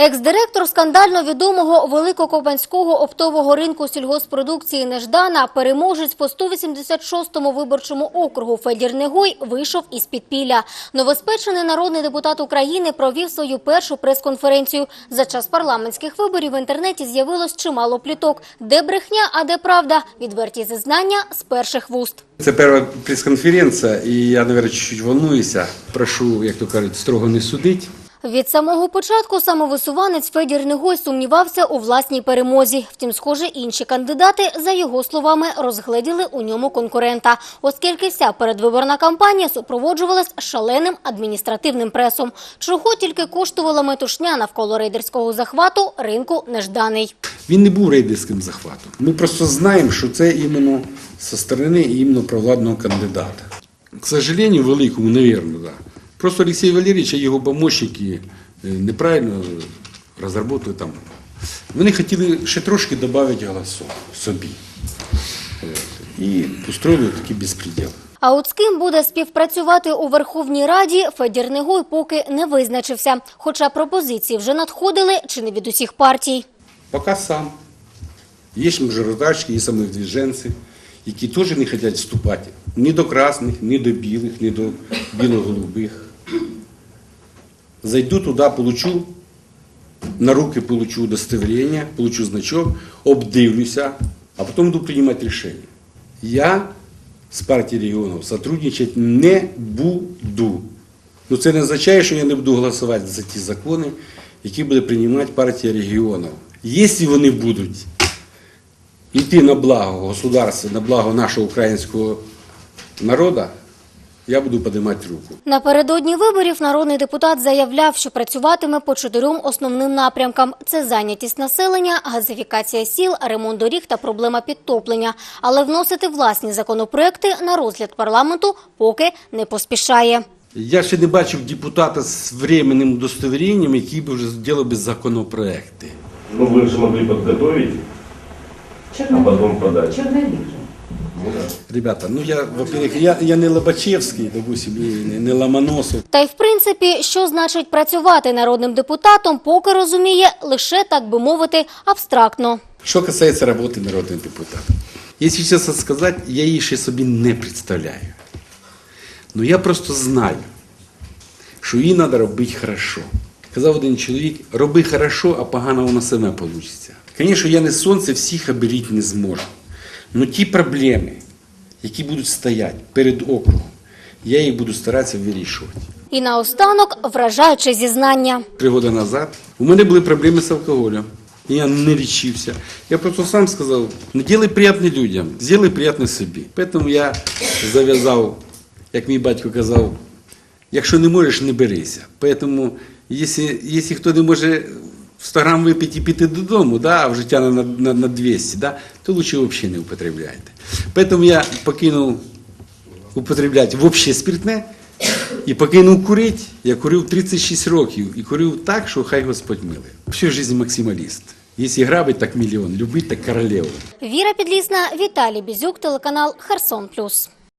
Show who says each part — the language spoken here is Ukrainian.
Speaker 1: Екс-директор скандально відомого великокопанського оптового ринку сільгоспродукції Неждана, переможець по 186-му виборчому округу Федір Негой вийшов із підпілля. Новоспечений народний депутат України провів свою першу прес-конференцію. За час парламентських виборів в інтернеті з'явилось чимало пліток. Де брехня, а де правда? Відверті зізнання з перших вуст.
Speaker 2: Це перша прес-конференція, і я, мабуть, чуть-чуть волнуюся. Прошу, як то кажуть, строго не судить.
Speaker 1: Від самого початку самовисуванець Федір Негой сумнівався у власній перемозі. Втім, схоже, інші кандидати, за його словами, розгледіли у ньому конкурента, оскільки вся передвиборна кампанія супроводжувалась шаленим адміністративним пресом, чого тільки коштувала метушня навколо рейдерського захвату ринку Нежданий.
Speaker 2: Він не був рейдерським захватом. Ми просто знаємо, що це іменно зі сторони іменно провладного кандидата. К сожалению, великому, наверное, да. Просто Олексій Валерійович і його помощники е, неправильно розробили там. Вони хотіли ще трошки додати голосів собі. І устроїли такий безпреділ.
Speaker 1: А от з ким буде співпрацювати у Верховній Раді, Федір Негой поки не визначився. Хоча пропозиції вже надходили чи не від усіх партій.
Speaker 2: Пока сам. Є мажоритарщики, є самовдвіженці, які теж не хочуть вступати ні до красних, ні до білих, ні до біло-голубих. Зайду туди, получу, на руки получу удостоверення, получу значок, обдивлюся, а потім буду приймати рішення. Я з партії регіонів сотрудничати не буду. Ну це не означає, що я не буду голосувати за ті закони, які буде приймати партія регіонів. Якщо вони будуть йти на благо государства, на благо нашого українського народу, я буду піднімати руку.
Speaker 1: Напередодні виборів народний депутат заявляв, що працюватиме по чотирьом основним напрямкам: це зайнятість населення, газифікація сіл, ремонт доріг та проблема підтоплення. Але вносити власні законопроекти на розгляд парламенту поки не поспішає.
Speaker 2: Я ще не бачив депутата з временним удостоверенням, який би вже зробив би законопроекти.
Speaker 3: Ну, вы же могли подготовить, а потом подать.
Speaker 4: Черновик.
Speaker 2: Ребята, ну я, во-первых, я, я не Лобачевський, допустим, і не, не Ломоносов.
Speaker 1: Та й в принципі, що значить працювати народним депутатом, поки розуміє лише так би мовити абстрактно.
Speaker 2: Що касається роботи народного депутата. Якщо чесно сказати, я її ще собі не представляю. Ну я просто знаю, що її треба робити хорошо. Казав один чоловік, роби хорошо, а погано воно саме вийде. Звісно, я не сонце всіх оберіть не зможу. Але ті проблеми, які будуть стояти перед округом, я їх буду старатися вирішувати.
Speaker 1: І наостанок вражаюче зізнання.
Speaker 2: Три роки назад у мене були проблеми з алкоголем. Я не лічився. Я просто сам сказав, не делай приємне людям, зроби приємне собі. Тому я зав'язав, як мій батько казав, якщо не можеш, не берися. Тому, якщо, якщо хто не може 100 грам випити і піти додому, да, а в життя на, на, на 200, да, то лучше взагалі не употребляйте. Тому я покинув употребляти взагалі спиртне і покинув курити. Я курив 36 років і курив так, що хай Господь милий. Всю життя максималіст. Якщо грабить, так мільйон, любить, так королеву.
Speaker 1: Віра Підлісна, Віталій Бізюк, телеканал Херсон Плюс.